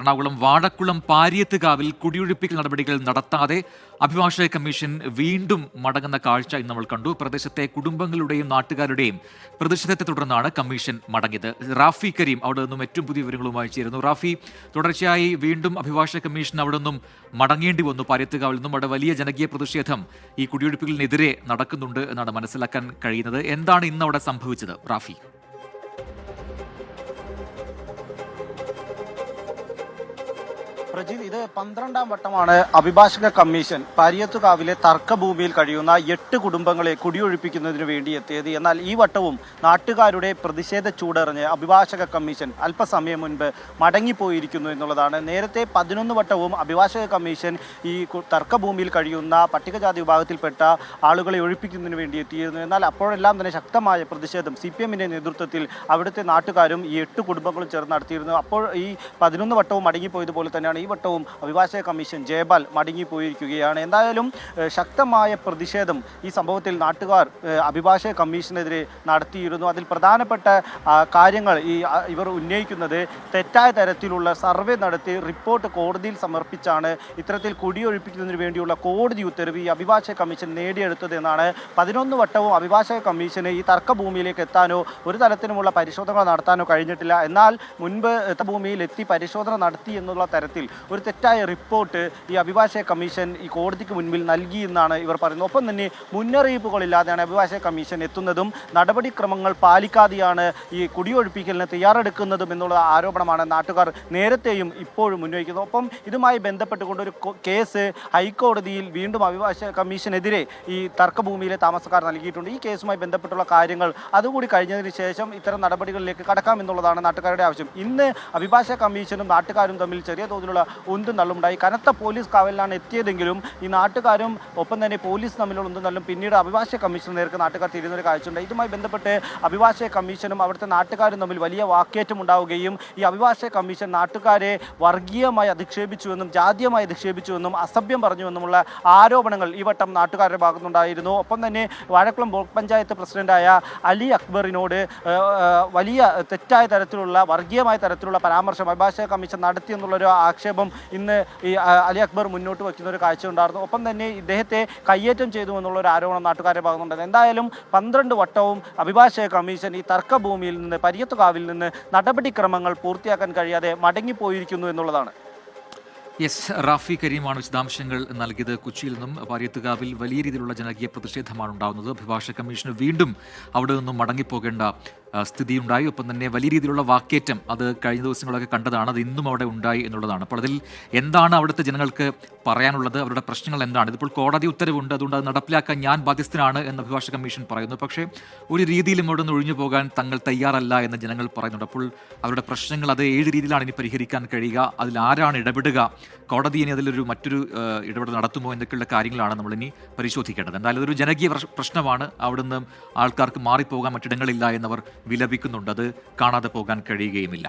എറണാകുളം വാഴക്കുളം പാരിയത്തുകാവിൽ കുടിയൊഴിപ്പിക്കൽ നടപടികൾ നടത്താതെ അഭിഭാഷക കമ്മീഷൻ വീണ്ടും മടങ്ങുന്ന കാഴ്ച ഇന്ന് നമ്മൾ കണ്ടു. പ്രദേശത്തെ കുടുംബങ്ങളുടെയും നാട്ടുകാരുടെയും പ്രതിഷേധത്തെ തുടർന്നാണ് കമ്മീഷൻ മടങ്ങിയത്. റാഫി കരീം അവിടെ നിന്നും ഏറ്റവും പുതിയ വിവരങ്ങളുമായി ചേരുന്നു. റാഫി തുടർച്ചയായി വീണ്ടും അഭിഭാഷക കമ്മീഷൻ അവിടെ നിന്നും മടങ്ങേണ്ടി വന്നു. പാരിയത്തുകാവിൽ നിന്നും അവിടെ വലിയ ജനകീയ പ്രതിഷേധം ഈ കുടിയൊഴിപ്പിക്കലിനെതിരെ നടക്കുന്നുണ്ട് എന്നാണ് മനസ്സിലാക്കാൻ കഴിയുന്നത്. എന്താണ് ഇന്ന് അവിടെ സംഭവിച്ചത്? റാഫി. പ്രജിത് ഇത് പന്ത്രണ്ടാം വട്ടമാണ് അഭിഭാഷക കമ്മീഷൻ പരിയത്തുകാവിലെ തർക്കഭൂമിയിൽ കഴിയുന്ന എട്ട് കുടുംബങ്ങളെ കുടിയൊഴിപ്പിക്കുന്നതിനു വേണ്ടി എത്തിയത്. എന്നാൽ ഈ വട്ടവും നാട്ടുകാരുടെ പ്രതിഷേധ ചൂടറിഞ്ഞ് അഭിഭാഷക കമ്മീഷൻ അല്പസമയം മുൻപ് മടങ്ങിപ്പോയിരിക്കുന്നു എന്നുള്ളതാണ്. നേരത്തെ പതിനൊന്ന് വട്ടവും അഭിഭാഷക കമ്മീഷൻ ഈ തർക്കഭൂമിയിൽ കഴിയുന്ന പട്ടികജാതി വിഭാഗത്തിൽപ്പെട്ട ആളുകളെ ഒഴിപ്പിക്കുന്നതിന് വേണ്ടി എത്തിയിരുന്നു. എന്നാൽ അപ്പോഴെല്ലാം തന്നെ ശക്തമായ പ്രതിഷേധം സി പി എമ്മിന്റെ നേതൃത്വത്തിൽ അവിടുത്തെ നാട്ടുകാരും ഈ എട്ട് കുടുംബങ്ങളും ചേർന്ന് നടത്തിയിരുന്നു. അപ്പോൾ ഈ പതിനൊന്ന് വട്ടവും മടങ്ങിപ്പോയതുപോലെ തന്നെയാണ് ഈ വട്ടവും അഭിഭാഷക കമ്മീഷൻ ജയപാൽ മടങ്ങിപ്പോയിരിക്കുകയാണ്. എന്തായാലും ശക്തമായ പ്രതിഷേധം ഈ സംഭവത്തിൽ നാട്ടുകാർ അഭിഭാഷക കമ്മീഷനെതിരെ നടത്തിയിരുന്നു. അതിൽ പ്രധാനപ്പെട്ട കാര്യങ്ങൾ ഈ ഇവർ ഉന്നയിക്കുന്നത് തെറ്റായ തരത്തിലുള്ള സർവേ നടത്തി റിപ്പോർട്ട് കോടതിയിൽ സമർപ്പിച്ചാണ് ഇത്തരത്തിൽ കുടിയൊഴിപ്പിക്കുന്നതിന് വേണ്ടിയുള്ള കോടതി ഉത്തരവ് ഈ അഭിഭാഷക കമ്മീഷൻ നേടിയെടുത്തത് എന്നാണ്. പതിനൊന്ന് വട്ടവും അഭിഭാഷക കമ്മീഷന് ഈ തർക്കഭൂമിയിലേക്ക് എത്താനോ ഒരു തരത്തിലുമുള്ള പരിശോധനകൾ നടത്താനോ കഴിഞ്ഞിട്ടില്ല. എന്നാൽ മുൻപ് ഭൂമിയിൽ എത്തി പരിശോധന നടത്തി എന്നുള്ള തരത്തിൽ ഒരു തെറ്റായ റിപ്പോർട്ട് ഈ അഭിഭാഷക കമ്മീഷൻ ഈ കോടതിക്ക് മുൻപിൽ നൽകി എന്നാണ് ഇവർ പറയുന്നത്. ഒപ്പം തന്നെ മുന്നറിയിപ്പുകളില്ലാതെയാണ് അഭിഭാഷക കമ്മീഷൻ എത്തുന്നതും നടപടിക്രമങ്ങൾ പാലിക്കാതെയാണ് ഈ കുടിയൊഴിപ്പിക്കലിന് തയ്യാറെടുക്കുന്നതും എന്നുള്ള ആരോപണമാണ് നാട്ടുകാർ നേരത്തെയും ഇപ്പോഴും ഉന്നയിക്കുന്നത്. ഒപ്പം ഇതുമായി ബന്ധപ്പെട്ടുകൊണ്ട് ഒരു കേസ് ഹൈക്കോടതിയിൽ വീണ്ടും അഭിഭാഷക കമ്മീഷനെതിരെ ഈ തർക്കഭൂമിയിലെ താമസക്കാർ നൽകിയിട്ടുണ്ട്. ഈ കേസുമായി ബന്ധപ്പെട്ടുള്ള കാര്യങ്ങൾ അതുകൂടി കഴിഞ്ഞതിന് ശേഷം ഇത്തരം നടപടികളിലേക്ക് കടക്കാം എന്നുള്ളതാണ് നാട്ടുകാരുടെ ആവശ്യം. ഇന്ന് അഭിഭാഷക കമ്മീഷനും നാട്ടുകാരും തമ്മിൽ ചെറിയ തോതിലുള്ള ഉന്തും ഉണ്ടായി. കനത്ത പോലീസ് കാവലിലാണ് എത്തിയതെങ്കിലും ഈ നാട്ടുകാരും ഒപ്പം തന്നെ പോലീസ് തമ്മിലുള്ള ഉന്തും തള്ളും പിന്നീട് അഭിഭാഷക കമ്മീഷൻ നേർക്ക് നാട്ടുകാർ തിരിയുന്ന ഒരു കാഴ്ചയുണ്ട് ഇതുമായി ബന്ധപ്പെട്ട് അഭിഭാഷക കമ്മീഷനും അവിടുത്തെ നാട്ടുകാരും തമ്മിൽ വലിയ വാക്കേറ്റം ഉണ്ടാവുകയും ഈ അഭിഭാഷക കമ്മീഷൻ നാട്ടുകാരെ വർഗീയമായി അധിക്ഷേപിച്ചുവെന്നും ജാതീയമായി അധിക്ഷേപിച്ചുവെന്നും അസഭ്യം പറഞ്ഞുവെന്നുമുള്ള ആരോപണങ്ങൾ ഈ വട്ടം നാട്ടുകാരുടെ ഭാഗത്തുനിന്നുണ്ടായിരുന്നു. ഒപ്പം തന്നെ വാഴക്കുളം ബ്ലോക്ക് പഞ്ചായത്ത് പ്രസിഡന്റായ അലി അക്ബറിനോട് വലിയ തെറ്റായ തരത്തിലുള്ള വർഗീയമായ തരത്തിലുള്ള പരാമർശം അഭിഭാഷക കമ്മീഷൻ നടത്തി എന്നുള്ളൊരു ആക്ഷേപം ഇന്ന് ഈ അലി അക്ബർ മുന്നോട്ട് വയ്ക്കുന്ന ഒരു കാഴ്ച ഉണ്ടായിരുന്നു. ഒപ്പം തന്നെ ഇദ്ദേഹത്തെ കയ്യേറ്റം ചെയ്തു എന്നുള്ള ഒരു ആരോപണം നാട്ടുകാരുടെ ഭാഗത്തുണ്ടായിരുന്നു എന്തായാലും പന്ത്രണ്ട് വട്ടവും അഭിഭാഷക കമ്മീഷൻ ഈ തർക്കഭൂമിയിൽ നിന്ന് പരിയത്തുകാവിൽ നിന്ന് നടപടിക്രമങ്ങൾ പൂർത്തിയാക്കാൻ കഴിയാതെ മടങ്ങിപ്പോയിരിക്കുന്നു എന്നുള്ളതാണ്. യെസ് റാഫി കരീമാണ് വിശദാംശങ്ങൾ നൽകിയത്. കൊച്ചിയിൽ നിന്നും പാരിയത്തുകാവിൽ വലിയ രീതിയിലുള്ള ജനകീയ പ്രതിഷേധമാണ് ഉണ്ടാകുന്നത്. അഭിഭാഷക കമ്മീഷന് വീണ്ടും അവിടെ നിന്നും മടങ്ങിപ്പോകേണ്ട സ്ഥിതിയുണ്ടായി. ഒപ്പം തന്നെ വലിയ രീതിയിലുള്ള വാക്കേറ്റം അത് കഴിഞ്ഞ ദിവസങ്ങളൊക്കെ കണ്ടതാണ്. അത് ഇന്നും അവിടെ ഉണ്ടായി എന്നുള്ളതാണ്. അപ്പോൾ അതിൽ എന്താണ് അവിടുത്തെ ജനങ്ങൾക്ക് പറയാനുള്ളത്? അവരുടെ പ്രശ്നങ്ങൾ എന്താണ്? ഇതിപ്പോൾ കോടതി ഉത്തരവുണ്ട്. അതുകൊണ്ട് അത് നടപ്പിലാക്കാൻ ഞാൻ ബാധ്യസ്ഥനാണ് എന്ന് അഭിഭാഷക കമ്മീഷൻ പറയുന്നു. പക്ഷേ ഒരു രീതിയിലും അവിടെ നിന്ന് ഒഴിഞ്ഞു പോകാൻ തങ്ങൾ തയ്യാറല്ല എന്ന് ജനങ്ങൾ പറയുന്നുണ്ട്. അപ്പോൾ അവരുടെ പ്രശ്നങ്ങൾ അത് ഏത് രീതിയിലാണ് ഇനി പരിഹരിക്കാൻ കഴിയുക? അതിൽ ആരാണ് ഇടപെടുക? കോടതി ഇനി അതിലൊരു മറ്റൊരു ഇടപെടൽ നടത്തുമോ എന്നൊക്കെയുള്ള കാര്യങ്ങളാണ് നമ്മളിനി പരിശോധിക്കേണ്ടത്. എന്തായാലും ഒരു ജനകീയ പ്രശ്- പ്രശ്നമാണ്. അവിടുന്ന് ആൾക്കാർക്ക് മാറിപ്പോകാൻ മറ്റിടങ്ങളില്ല എന്നവർ വിലപിക്കുന്നുണ്ട്. അത് കാണാതെ പോകാൻ കഴിയുകയുമില്ല.